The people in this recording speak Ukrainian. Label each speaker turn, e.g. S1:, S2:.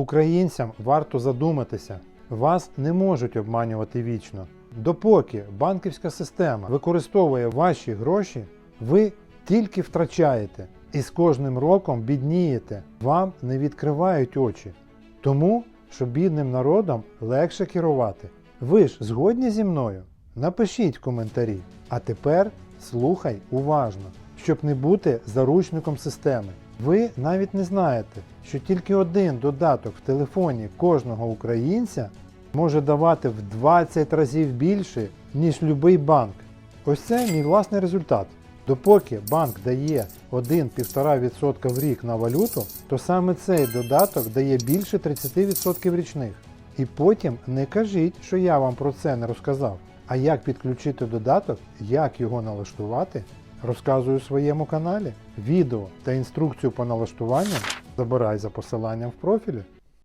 S1: Українцям варто задуматися. Вас не можуть обманювати вічно. Допоки банківська система використовує ваші гроші, ви тільки втрачаєте і з кожним роком біднієте. Вам не відкривають очі. Тому, що бідним народом легше керувати. Ви ж згодні зі мною? Напишіть коментарі. А тепер слухай уважно, щоб не бути заручником системи. Ви навіть не знаєте, що тільки один додаток в телефоні кожного українця може давати в 20 разів більше, ніж будь-який банк. Ось це мій власний результат. Допоки банк дає 1-1,5% в рік на валюту, то саме цей додаток дає більше 30% річних. І потім не кажіть, що я вам про це не розказав. А як підключити додаток, як його налаштувати, розказую у своєму каналі. Відео та інструкцію по налаштуванню забирай за посиланням в профілі.